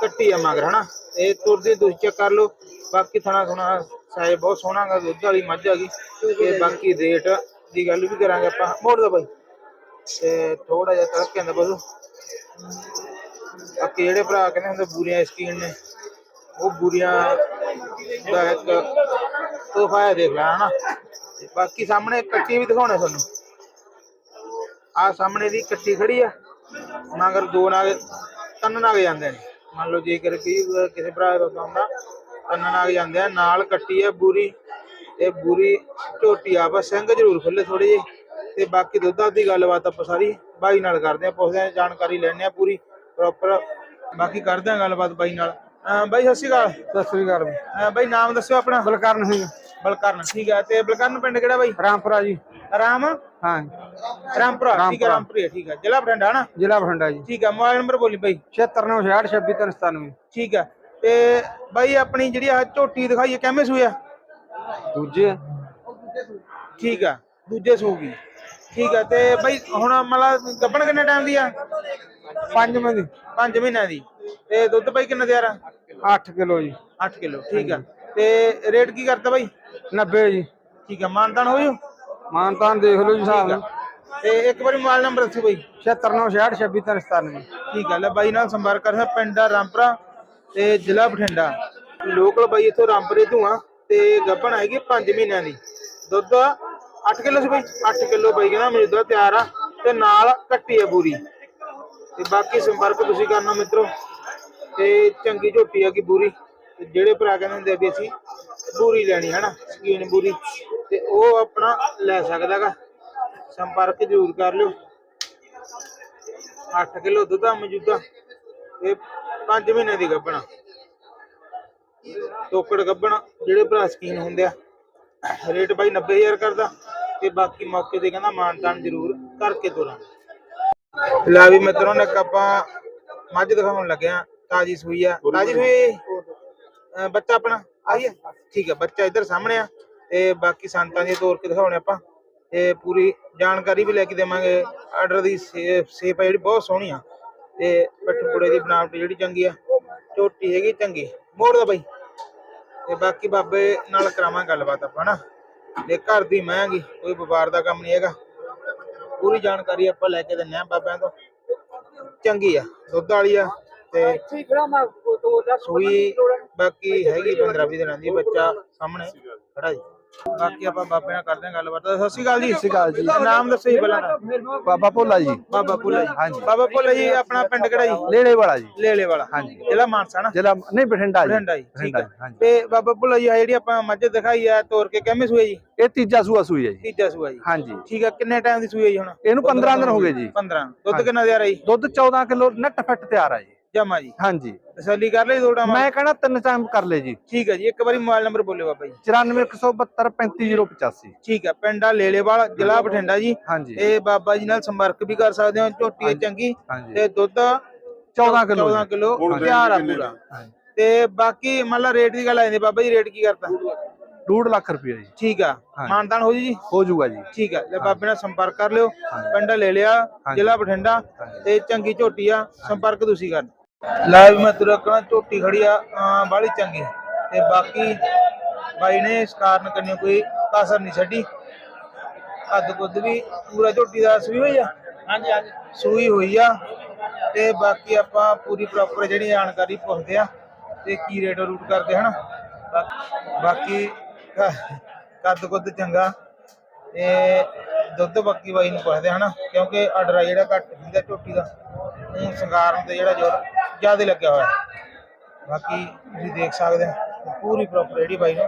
ਕੱਟੀ ਆ ਮਗਰ ਹਨਾ? ਤੇ ਤੁਰਦੀ ਤੁਸੀਂ ਚੈੱਕ ਕਰ ਲਓ ਬਾਕੀ ਥਣਾ ਥਣਾ ਸਾਇਜ਼ ਬਹੁਤ ਸੋਹਣਾ ਗਾ ਦੁੱਧ ਵਾਲੀ ਮੱਝ ਆ ਤੇ ਬਾਕੀ ਰੇਟ ਦੀ ਗੱਲ ਵੀ ਕਰਾਂਗੇ ਆਪਾਂ। ਮੋੜ ਦਾ ਬਾਈ। ਤੇ ਥੋੜਾ ਜਿਹਾ ਤੜਕੇ ਆਂਦਾ ਬਸ। ਬਾਕੀ ਜਿਹੜੇ ਭਰਾ ਕਹਿੰਦੇ ਹੁੰਦੇ ਬੂਰੀਆਂ ਸਕੀਨ ਨੇ, ਉਹ ਬੂਰੀਆਂ ਦਾ ਇੱਕ ਤੋਹਫਾ ਦੇਖ ਲੈਣਾ ਨਾ ਬਾਕੀ ਸਾਹਮਣੇ ਕੱਟੀ ਵੀ ਦਿਖਾਉਣੇ ਤੁਹਾਨੂੰ। ਆ ਸਾਹਮਣੇ ਦੀ ਕੱਟੀ ਖੜੀ ਆ। ਮਗਰ ਦੋ ਨਾਗ, ਤਿੰਨ ਨਾਗ ਜਾਂਦੇ ਨੇ। ਮੰਨ ਲਓ ਜੇਕਰ ਕੀ ਕਿਸੇ ਭਰਾ ਦਾ ਹੁੰਦਾ ਤਿੰਨ ਨਾਗ ਜਾਂਦੇ ਆ ਨਾਲ ਕੱਟੀ ਆ ਬੂਰੀ ਤੇ ਬੂਰੀ ਝੋਟੀ ਆ ਬਸ ਸਿੰਘ ਜ਼ਰੂਰ ਖੁੱਲੇ ਥੋੜੇ ਜਿਹੇ ਤੇ ਬਾਕੀ ਦੁੱਧ ਦੀ ਗੱਲਬਾਤ ਆਪਾਂ ਸਾਰੀ ਬਾਈ ਨਾਲ ਕਰਦੇ ਆ ਪੁੱਛਦੇ ਆ ਜਾਣਕਾਰੀ ਲੈਣੇ ਆ ਪੂਰੀ ਪ੍ਰੋਪਰ ਬਾਕੀ ਕਰਦੇ ਆ ਗੱਲਬਾਤ ਬਾਈ ਨਾਲ। ਅਹ ਬਾਈ ਸਤਿ ਸ਼੍ਰੀ ਅਕਾਲ। ਸਤਿ ਸ੍ਰੀ ਅਕਾਲ ਅਹ ਬਾਈ ਨਾਮ ਦੱਸਿਓ ਆਪਣਾ। ਬਲਕਰਨ ਸਿੰਘ। ਬਲਕਰਨ ਠੀਕ ਹੈ ਤੇ ਬਲਕਰਨ ਪਿੰਡ ਕਿਹੜਾ ਬਾਈ? ਰਾਮਪੁਰਾ ਜੀ। ਰਾਮ? ਹਾਂ। ਰਾਮਪੁਰਾ ਠੀਕ ਹੈ ਰਾਮਪੁਰੀ। ਠੀਕ ਹੈ ਜ਼ਿਲ੍ਹਾ ਬਠਿੰਡਾ ਨਾ ਜ਼ਿਲ੍ਹਾ ਬਠਿੰਡਾ ਜੀ। ਠੀਕ ਹੈ ਮੋਬਾਈਲ ਨੰਬਰ ਬੋਲੀ ਬਾਈ। 7696626397 ਠੀਕ ਹੈ ਤੇ ਬਾਈ ਆਪਣੀ ਜਿਹੜੀ ਆ ਝੋਟੀ ਦਿਖਾਈ ਹੈ ਕਿਵੇਂ ਸੂਇਆ ਦੂਜੇ ਠੀਕ ਆ ਦੂਜੇ ਸੂਗੀ ਠੀਕ ਹੈ ਤੇ ਬਾਈ ਹੁਣ ਮਤਲਬ ਗੱਭਣ ਕਿੰਨੇ ਟਾਈਮ ਦੀ ਆ? ਪੰਜ ਮਹੀਨੇ 5 ਮਹੀਨਿਆਂ ਦੀ। ਤੇ ਦੁੱਧ ਬਾਈ ਕਿੰਨਾ ਤਿਆਰ ਆ? 8 ਕਿਲੋ ਜੀ। 8 ਕਿਲੋ ਠੀਕ ਆ। ਤੇ ਰੇਟ ਕੀ ਕਰਤਾ ਬਾਈ? 90 ਜੀ। ਠੀਕ ਆ ਮਾਨਤਾਨ ਹੋ? ਜੂ ਮਾਨਤਾਨ ਦੇਖ ਲਓ ਜੀ ਹਿਸਾਬ ਨਾਲ। ਤੇ ਇੱਕ ਵਾਰੀ ਮੋਬਾਈਲ ਨੰਬਰ ਦੱਸੋ ਬਾਈ। 7696626397 ਠੀਕ ਹੈ ਲੈ ਬਾਈ ਨਾਲ ਸੰਪਰਕ ਕਰ ਪਿੰਡ ਆ ਰਾਮਪੁਰਾ। ਤੇ ਜ਼ਿਲ੍ਹਾ ਬਠਿੰਡਾ। ਲੋਕਲ ਬਾਈ ਇਥੋਂ ਰਾਮਪੁਰੇ ਤੋਂ ਤੇ ਗੱਭਣ ਹੈਗੀ 5 ਮਹੀਨਿਆਂ ਦੀ। ਦੁੱਧ 8 ਕਿਲੋ ਸੀ ਬਾਈ 8 ਕਿਲੋ ਬਾਈ ਕਹਿੰਦਾ ਮੌਜੂਦਾ ਤਿਆਰ ਆ ਤੇ ਨਾਲ ਕੱਟੀ ਆ ਪੂਰੀ ਤੇ ਬਾਕੀ ਸੰਪਰਕ ਤੁਸੀਂ ਕਰਨਾ ਮਿੱਤਰੋ, ਤੇ ਚੰਗੀ ਝੋਟੀ ਆ ਕੀ ਬੂਰੀ। ਤੇ ਜਿਹੜੇ ਭਰਾ ਕਹਿੰਦੇ ਹੁੰਦੇ ਆ ਵੀ ਅਸੀਂ ਬੂਰੀ ਲੈਣੀ ਹੈ ਨਾ ਸਕੀਨ ਬੂਰੀ। ਤੇ ਉਹ ਆਪਣਾ ਲੈ ਸਕਦਾਗਾ ਸੰਪਰਕ ਜ਼ਰੂਰ ਕਰ ਲਿਓ। 8 ਕਿਲੋ ਦੁੱਧ ਆ ਮੌਜੂਦਾ। ਤੇ 5 ਮਹੀਨੇ ਦੀ ਗੱਭਣਾ। ਤੋਕੜ ਗੱਭਣਾ ਜਿਹੜੇ ਭਰਾ ਸਕੀਨ ਹੁੰਦੇ ਆ ਰੇਟ ਬਾਈ 90000 ਕਰਦਾ ਤੇ ਬਾਕੀ ਮੌਕੇ ਤੇ ਕਹਿੰਦਾ ਮਾਨਤਾਨ ਜ਼ਰੂਰ ਕਰਕੇ ਤੋਰਾਂਗੇ। ਲੈ ਵੀ ਮਿੱਤਰੋਂ ਨੇ ਆਪਾਂ ਮੱਝ ਦਿਖਾਉਣ ਲੱਗਿਆ ਤਾਜੀ ਸੂਈ ਆ। ਤਾਜੀ ਸੂਈ? ਬੱਚਾ ਆਪਣਾ ਆਈ ਠੀਕ ਹੈ ਬੱਚਾ ਇੱਧਰ ਸਾਹਮਣੇ ਆ। ਤੇ ਬਾਕੀ ਸੰਤਾਂ ਦੀ ਤੋਰ ਕੇ ਦਿਖਾਉਣੇ ਆਪਾਂ। ਤੇ ਪੂਰੀ ਜਾਣਕਾਰੀ ਵੀ ਲੈ ਕੇ ਦੇਵਾਂਗੇ। ਆਰਡਰ ਦੀ ਸੇ- ਸੇਪ ਆ ਜਿਹੜੀ ਬਹੁਤ ਸੋਹਣੀ ਆ। ਤੇ ਪਿੱਠ ਦੀ ਬਣਾਵਟ ਜਿਹੜੀ ਚੰਗੀ ਆ, ਝੋਟੀ ਹੈਗੀ ਚੰਗੀ। ਮੋੜ ਦਾ ਬਾਈ। ਤੇ ਬਾਕੀ ਬਾਬੇ ਨਾਲ ਕਰਾਵਾਂ ਗੱਲਬਾਤ ਆਪਾਂ ਨਾ ਤੇ ਘਰ ਦੀ ਮਹਿੰਗੀ ਕੋਈ ਵਪਾਰ ਦਾ ਕੰਮ ਨਹੀਂ ਹੈਗਾ। ਪੂਰੀ ਜਾਣਕਾਰੀ ਆਪਾਂ ਲੈ ਕੇ ਦਿੰਨੇ ਆ ਬਾਬਿਆਂ ਤੋਂ। ਚੰਗੀ ਆ, ਦੁੱਧ ਵਾਲੀ ਆ ਤੇ ਸੂਈ ਬਾਕੀ ਹੈਗੀ 15 20 ਦਿਨਾਂ ਦੀ ਬੱਚਾ ਸਾਹਮਣੇ, ਖੜਾ ਜੀ। ਬਾਕੀ ਆਪਾਂ ਬਾਬੇ ਨਾਲ ਕਰਦੇ ਹਾਂ ਗੱਲਬਾਤ। ਸਤਿ ਸ਼੍ਰੀ ਅਕਾਲ ਜੀ। ਸਤਿ ਸ਼੍ਰੀ ਅਕਾਲ ਜੀ। ਨਾਮ ਦੱਸੋ ਜੀ ਪਹਿਲਾਂ ਤਾਂ। ਬਾਬਾ ਭੋਲਾ ਜੀ। ਬਾਬਾ ਭੁੱਲਾ ਜੀ। ਹਾਂਜੀ। ਬਾਬਾ ਭੁੱਲਾ ਜੀ ਆਪਣਾ ਪਿੰਡ ਕਿਹੜਾ ਜੀ? ਲੇੜੇ ਵਾਲਾ ਜੀ। ਲੇਲੇ ਵਾਲਾ ਹਾਂਜੀ। ਜ਼ਿਲ੍ਹਾ ਮਾਨਸਾ ਨਾ? ਜ਼ਿਲ੍ਹਾ ਨਹੀਂ ਬਠਿੰਡਾ ਬਠਿੰਡਾ ਜੀ ਠੀਕ ਹੈ ਤੇ ਬਾਬਾ ਭੁੱਲਾ ਜੀ ਆ ਜਿਹੜੀ ਆਪਾਂ ਮੱਝ ਦਿਖਾਈ ਆ ਤੋਰ ਕੇ ਕਿਵੇਂ ਸੂਏ ਜੀ? ਇਹ ਤੀਜਾ ਸੂਆ ਸੂਈ ਹੈ ਜੀ। ਤੀਜਾ ਸੂਆ ਜੀ। ਹਾਂਜੀ। ਠੀਕ ਹੈ ਕਿੰਨੇ ਟਾਈਮ ਦੀ ਸੂਈ ਹੈ ਜੀ ਹੁਣ? ਇਹਨੂੰ 15 ਦਿਨ ਹੋ ਗਏ ਜੀ। 15 ਦੁੱਧ ਕਿੰਨਾ ਦੇ ਆ ਰਹੀ ਦੁੱਧ 14 ਕਿਲੋ ਨੱਟ ਫੱਟ ਤਿਆਰ ਆ ਜੀ। ਜਮਾ ਜੀ। ਹਾਂਜੀ। ਤਸੱਲੀ ਕਰ ਲਈ ਥੋੜਾ ਮੈਂ ਕਹਣਾ ਤਿੰਨ ਟਾਈਮ ਕਰ ਲੈ ਜੀ। ਠੀਕ ਹੈ ਜੀ ਇੱਕ ਵਾਰੀ ਮੋਬਾਈਲ ਨੰਬਰ ਬੋਲਿਓ ਬਾਬਾ ਜੀ। 94172 35085 ਠੀਕ ਹੈ ਪਿੰਡ ਲੇਲੇਵਾਲ ਜ਼ਿਲ੍ਹਾ ਬਠਿੰਡਾ ਜੀ। ਹਾਂਜੀ। ਤੇ ਬਾਬਾ ਜੀ ਨਾਲ ਸੰਪਰਕ ਵੀ ਕਰ ਸਕਦੇ ਹੋ ਝੋਟੀ ਚੰਗੀ। ਤੇ ਦੁੱਧ 14 ਕਿਲੋ 14 ਕਿਲੋ ਤਿਆਰ ਆ ਪੂਰਾ। ਤੇ ਬਾਕੀ ਮੰਨ ਲਾ ਰੇਟ ਦੀ ਗੱਲ ਆ ਜਾਂਦੀ ਬਾਬਾ ਜੀ ਰੇਟ ਕੀ ਕਰਤਾ? 2 ਲੱਖ ਰੁਪਏ ਜੀ। ਠੀਕ ਆ। ਮਾਨਦਾਨ ਹੋ ਜੀ ਜੀ? ਹੋ ਜਾਊਗਾ ਜੀ। ਠੀਕ ਆ। ਲੈ ਬਾਬੇ ਨਾਲ ਸੰਪਰਕ ਕਰ ਲਿਓ। ਪਿੰਡ ਲੈ ਲਿਆ ਜ਼ਿਲ੍ਹਾ ਬਠਿੰਡਾ ਤੇ ਚੰਗੀ ਝੋਟੀ ਆ। ਸੰਪਰਕ ਤੁਸੀਂ ਕਰ ਲੈ ਵੀ ਮੈਂ ਤੁਰਕਣਾ ਝੋਟੀ ਖੜੀ ਆ ਬਾਹਲੀ ਚੰਗੀ ਤੇ ਬਾਕੀ ਬਾਈ ਨੇ ਇਸ ਕਾਰਨ ਕੰਨੇ ਕੋਈ ਕਾਸਰ ਨਹੀਂ ਛੱਡੀ। ਕੱਦ ਕੁੱਦ ਵੀ ਪੂਰਾ ਝੋਟੀ ਦਾ ਸੂਈ ਹੋਈ ਆ? ਹਾਂਜੀ ਹਾਂਜੀ। ਸੂਈ ਹੋਈ ਆ। ਤੇ ਬਾਕੀ ਆਪਾਂ ਪੂਰੀ ਪ੍ਰੋਪਰ ਜਿਹੜੀ ਜਾਣਕਾਰੀ ਪੁੱਛਦੇ ਆ ਤੇ ਕੀ ਰੇਟ ਰੂਟ ਕਰਦੇ ਹਨ? ਬਾਕੀ ਕੱਦ ਕੁੱਦ ਚੰਗਾ। ਤੇ ਦੁੱਧ ਬਾਕੀ ਬਾਈ ਨੂੰ ਪੁੱਛਦੇ ਹਨ? ਕਿਉਂਕਿ ਆਰਡਰ ਆ ਜਿਹੜਾ ਘੱਟ ਹੁੰਦਾ ਝੋਟੀ ਦਾ। ਉਹ ਸ਼ਿੰਗਾਰਨ ਤੇ ਜਿਹੜਾ ਜੋਰ ਜ਼ਿਆਦਾ ਲੱਗਿਆ ਹੋਇਆ। ਬਾਕੀ ਤੁਸੀਂ ਦੇਖ ਸਕਦੇ ਹੋ ਪੂਰੀ ਪ੍ਰੋਪਰ ਜਿਹੜੀ ਬਾਈ ਨੂੰ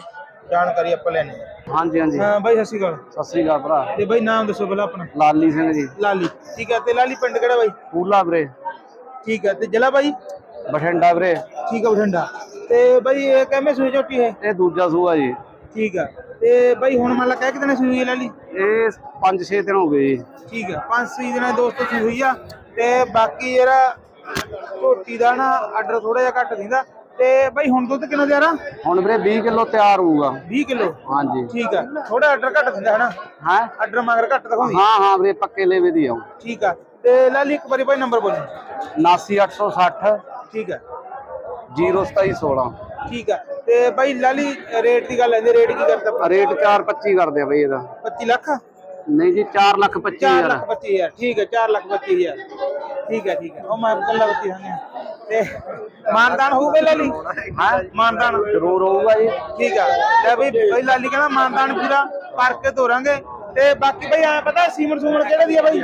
ਜਾਣਕਾਰੀ ਆਪਾਂ ਲੈਣੀ ਹੈ। ਹਾਂਜੀ ਹਾਂਜੀ। ਹਾਂ ਬਾਈ ਸਤਿ ਸ਼੍ਰੀ ਅਕਾਲ। ਸਤਿ ਸ੍ਰੀ ਅਕਾਲ ਭਰਾ। ਤੇ ਬਾਈ ਨਾਮ ਦੱਸੋ ਪਹਿਲਾਂ ਆਪਣਾ। ਲਾਲੀ ਸਿੰਘ ਜੀ। ਲਾਲੀ। ਠੀਕ ਹੈ ਤੇ ਲਾਲੀ ਪਿੰਡ ਕਿਹੜਾ ਬਾਈ? ਪੂਲਾ ਵੀਰੇ। ਠੀਕ ਹੈ ਤੇ ਜ਼ਿਲ੍ਹਾ ਬਾਈ? ਬਠਿੰਡਾ ਵੀਰੇ। ਠੀਕ ਹੈ ਬਠਿੰਡਾ। ਤੇ ਬਾਈ ਇਹ ਕਿਵੇਂ ਸੂਈ ਝੋਟੀ ਹੈ? ਇਹ ਦੂਜਾ ਸੂਆ ਜੀ। ਠੀਕ ਆ ਤੇ ਬਾਈ ਹੁਣ ਮੰਨ ਲਾ ਕਹਿ ਕਿਤੇ ਸੂਈ ਹੈ ਲਾਲੀ? ਇਹ 5-6 ਦਿਨ ਹੋ ਗਏ ਜੀ। ਠੀਕ ਆ ਪੰਜ ਛੇ ਦਿਨਾਂ ਦੀ ਦੋਸਤੋ ਸੂਈ ਹੋਈ ਆ। ਤੇ ਬਾਕੀ ਜਿਹੜਾ ਝੋਟੀ ਦਾ ਨਾ ਆਰਡਰ ਥੋੜਾ ਜਿਹਾ ਘੱਟ ਦਿੰਦਾ ਤੇ ਬਾਈ ਹੁਣ ਦੁੱਧ ਕਿੰਨਾ ਦਿਆਰਾ ਹੁਣ ਵੀਰੇ 20 ਕਿਲੋ ਤਿਆਰ ਹੋਊਗਾ। 20 ਕਿਲੋ? ਹਾਂਜੀ। ਠੀਕ ਆ। ਥੋੜਾ ਆਰਡਰ ਘੱਟ ਦਿੰਦਾ ਹਨਾ? ਹੈ? ਆਰਡਰ ਮਗਰ ਘੱਟ ਦਿਖਾਉਂਦੀ। ਹਾਂ ਹਾਂ ਵੀਰੇ ਪੱਕੇ ਲੇਵੇ ਦੀ ਆਉ ਠੀਕ ਆ। ਤੇ ਲਾਲੀ ਇੱਕ ਵਾਰੀ ਭਾਈ ਨੰਬਰ ਬੋਲੋ। 79860 ਠੀਕ ਹੈ 02716 ਠੀਕ ਹੈ ਤੇ ਭਾਈ ਲਾਲੀ ਰੇਟ ਦੀ ਗੱਲ ਹੈ ਰੇਟ ਕੀ ਕਰਦਾ? ਰੇਟ 425 ਕਰਦੇ ਆ ਬਈ ਇਹਦਾ। 25 ਲੱਖ? ਨਹੀਂ ਜੀ 4 ਲੱਖ 25 4 ਹਜ਼ਾਰ। ਲੱਖ 25 ਹਜ਼ਾਰ ਠੀਕ ਹੈ 4 ਲੱਖ 25 ਹਜ਼ਾਰ। ਠੀਕ ਹੈ ਠੀਕ ਹੈ। ਉਹ ਮੈਂ ਕੱਲਾ ਬੱਤੀ ਆ ਤੇ ਮਾਨਦਾਨ ਹੋਊਗਾ ਲਾਲੀ ਹਾਂ? ਮਾਨਦਾਨ? ਜ਼ਰੂਰ ਹੋਊਗਾ ਜੀ। ਠੀਕ ਆ। ਲੈ ਬਈ ਬਈ ਲਾਲੀ ਕਹਿੰਦਾ ਮਾਨਦਾਨ ਪੂਰਾ ਕਰਕੇ ਤੋਰਾਂਗੇ। ਤੇ ਬਾਕੀ ਬਈ ਐ ਪਤਾ ਸੀਮਨ ਸੂਮਨ ਕਿਹੜੇ ਦੀ ਆ ਬਈ?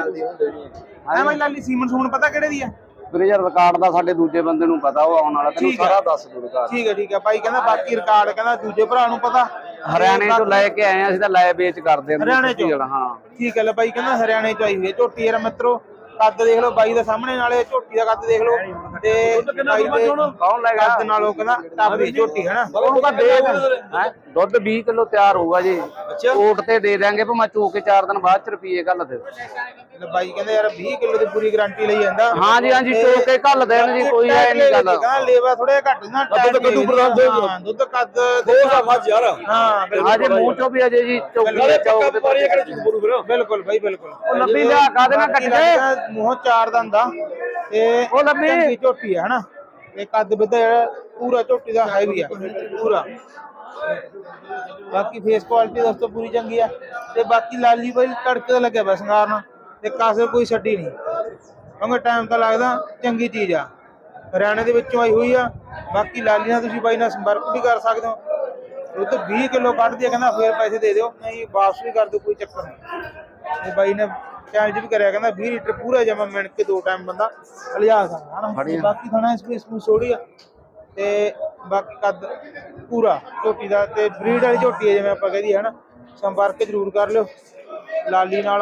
ਐ ਬਈ ਲਾਲੀ ਸੀਮਨ ਸੂਮਨ ਪਤਾ ਕਿਹੜੇ ਦੀ ਆ? ਵੀਰੇ ਯਾਰ ਰਿਕਾਰਡ ਦਾ ਸਾਡੇ ਦੂਜੇ ਬੰਦੇ ਨੂੰ ਪਤਾ ਉਹ ਆਉਣ ਵਾਲਾ ਤੈਨੂੰ ਠੀਕ। ਸਾਰਾ ਦੱਸ ਦੂ ਰਿਕਾਰਡ ਠੀਕ ਹੈ ਠੀਕ ਹੈ ਬਾਈ ਕਹਿੰਦਾ ਬਾਕੀ ਰਿਕਾਰਡ ਕਹਿੰਦਾ ਦੂਜੇ ਭਰਾ ਨੂੰ ਪਤਾ। ਹਰਿਆਣੇ ਤੋਂ ਲੈ ਕੇ ਆਏ ਆ ਅਸੀਂ ਤਾਂ ਲੈ ਵੇਚ ਕਰਦੇ ਹਾਂ ਹਰਿਆਣੇ ਚੋਂ? ਹਾਂ। ਠੀਕ ਹੈ ਲੈ ਬਾਈ ਕਹਿੰਦਾ ਹਰਿਆਣੇ ਚ ਆਈ ਹੋਈ ਹੈ ਝੋਟੀ ਯਾਰ ਮਿੱਤਰੋ। ਕੱਦ ਦੇਖ ਲਓ ਬਾਈ ਦੇ ਸਾਹਮਣੇ ਨਾਲੇ ਝੋਟੀ ਦਾ ਕੱਦ ਦੇਖ ਲਓ। ਤੇ ਬਾਈ ਦੇ ਕੌਣ ਲੈ ਗਿਆ? ਕੱਦ ਨਾਲੋਂ ਕਹਿੰਦਾ ਟੱਪ ਦੀ ਝੋਟੀ ਹੈ ਨਾ। ਉਹਨੂੰ ਕਹ ਦੇ? ਦੁੱਧ 20 ਕਿਲੋ ਤਿਆਰ ਹੋਊਗਾ ਜੀ। ਕੋਟ ਤੇ ਦੇ ਦਿਆਂਗੇ ਭਾਵੇਂ ਚੋ ਕੇ 4 ਦਿਨ ਬਾਅਦ ਚ ਰੁਪਏ ਕੱਲ ਦੇ ਬਾਈ ਕਹਿੰਦਾ ਯਾਰ 20 ਕਿਲੋ ਦੀ ਪੂਰੀ ਗਾਰੰਟੀ ਲਈ ਜਾਂਦਾ। ਹਾਂ ਜੀ ਹਾਂ ਜੀ ਚੋ ਕੇ ਕੱਲ ਦੇਣ ਜੀ ਕੋਈ ਐ ਨਹੀਂ ਗੱਲ। ਕਹਿੰਦਾ ਲੇਵਾ ਥੋੜਾ ਘੱਟ ਨਾ ਦੁੱਧ ਕੱਦੂ ਪ੍ਰਧਾਨ ਦੇ ਦੁੱਧ ਕੱਦ ਦੋ ਦਾ ਮੱਝ ਯਾਰ। ਹਾਂ ਬਿਲਕੁਲ। ਹਾਂ ਜੀ ਮੂੰਹ ਚੋਂ ਵੀ ਅਜੇ ਜੀ ਚੌਕੀ ਚੌਕ ਫਿਰ? ਬਿਲਕੁਲ ਬਾਈ ਬਿਲਕੁਲ। ਉਹ ਲੱਭੀ ਲਿਆ ਕਾਹਦੇ ਨਾਲ ਕੱਟ ਕੇ? ਮੂੰਹੋਂ ਚਾਰ ਦੰਦਾ ਤੇ ਉਹ ਲੱਭੀ। ਚੰਗੀ ਝੋਟੀ ਹੈ ਹਨਾ? ਤੇ ਕੱਦ ਬਿੱਦਾ ਪੂਰਾ ਝੋਟੀ ਦਾ ਹੈਵੀ ਆ ਪੂਰਾ। ਬਾਕੀ ਫੇਸ ਕੁਆਲਿਟੀ ਦੋਸਤੋ ਪੂਰੀ ਚੰਗੀ ਆ। ਤੇ ਬਾਕੀ ਲਾਲੀ ਬਾਈ ਤੜਕੇ ਦਾ ਲੱਗਿਆ ਬਸ ਸੰਗਾਰ ਨਾਲ ਤੇ ਕਾਸੇ ਕੋਈ ਛੱਡੀ ਨਹੀਂ। ਕਿਉਂਕਿ ਟਾਈਮ ਤਾਂ ਲੱਗਦਾ ਚੰਗੀ ਚੀਜ਼ ਆ। ਹਰਿਆਣੇ ਦੇ ਵਿੱਚੋਂ ਆਈ ਹੋਈ ਆ। ਬਾਕੀ ਲਾਲੀ ਨਾਲ ਤੁਸੀਂ ਬਾਈ ਨਾਲ ਸੰਪਰਕ ਵੀ ਕਰ ਸਕਦੇ ਹੋ। ਉਹ ਤਾਂ 20 ਕਿਲੋ ਕੱਢਦੀ ਆ ਕਹਿੰਦਾ ਫੇਰ ਪੈਸੇ ਦੇ ਦਿਓ। ਨਹੀਂ ਵਾਪਸ ਵੀ ਕਰ ਦਿਓ ਕੋਈ ਚੱਕਰ ਨਹੀਂ। ਤੇ ਬਾਈ ਨੇ ਚੈਲੰਜ ਵੀ ਕਰਿਆ ਕਹਿੰਦਾ 20 ਲੀਟਰ ਪੂਰਾ ਜਮਾ ਮਿਣ ਕੇ ਦੋ ਟਾਈਮ ਬੰਦਾ ਲਿਜਾ ਸਕਦਾ ਹਨਾ? ਤੇ ਬਾਕੀ ਖਾਣਾ ਸਪੇਸ ਨੂੰ ਛੋੜੀ ਆ। ਤੇ ਬਾਕੀ ਕੱਦ ਪੂਰਾ ਝੋਟੀ ਦਾ ਤੇ ਬਰੀਡ ਵਾਲੀ ਝੋਟੀ ਹੈ ਜਿਵੇਂ ਆਪਾਂ ਕਹਦੀ ਹੈ ਨਾ ਸੰਪਰਕ ਜ਼ਰੂਰ ਕਰ ਲਿਓ ਲਾਲੀ ਨਾਲ।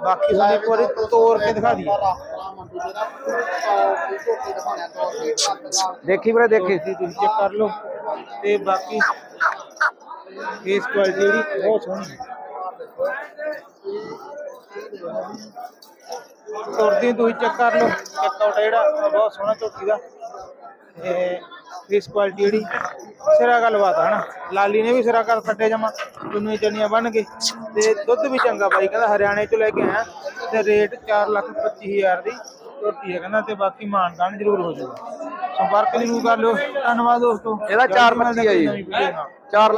ਬਾਕੀ ਸਾਨੂੰ ਇੱਕ ਵਾਰੀ ਤੋੜ ਕੇ ਦਿਖਾ ਦਈਏ। ਦੇਖੀ ਵੀਰੇ ਦੇਖੀ। ਤੁਸੀਂ ਚੈੱਕ ਕਰ ਲਓ। ਤੇ ਬਾਕੀ ਫੇਸ ਕੁਆਲਿਟੀ ਜਿਹੜੀ ਬਹੁਤ ਸੋਹਣੀ ਹੈ ਤੁਰਦੀ ਤੁਸੀਂ ਚੈੱਕ ਕਰ ਲਓ। ਚੈੱਕ ਆਊਟ ਜਿਹੜਾ ਬਹੁਤ ਸੋਹਣਾ ਝੋਟੀ ਦਾ। ਤੇ ਫੇਸ ਕੁਆਲਿਟੀ ਜਿਹੜੀ ਸਿਰਾ ਗੱਲਬਾਤ ਹੈ ਨਾ ਲਾਲੀ ਨੇ ਵੀ ਸਿਰਾ ਕਰ ਕੱਟੇ ਜਮਾ ਦੁਨੀਆ ਚੰਨੀਆਂ ਬਣ ਕੇ ਤੇ ਦੁੱਧ ਵੀ ਚੰਗਾ ਬਾਈ ਕਹਿੰਦਾ ਹਰਿਆਣੇ ਚੋਂ ਲੈ ਕੇ ਆਇਆ। ਤੇ ਰੇਟ 4 ਲੱਖ 25 ਹਜ਼ਾਰ ਦੀ ਝੋਟੀ ਹੈ ਕਹਿੰਦਾ ਤੇ ਬਾਕੀ ਮਾਨਦਾਨ ਜ਼ਰੂਰ ਹੋ ਜਾਊਗਾ। ਸੰਪਰਕ ਜ਼ਰੂਰ ਕਰ ਲਿਓ। ਧੰਨਵਾਦ ਦੋਸਤੋ। ਇਹਦਾ ਚਾਰ ਪੱਚੀ ਆ ਜੀ। ਨਵੀਂ ਵੀਡੀਓ ਨਾਲ। 4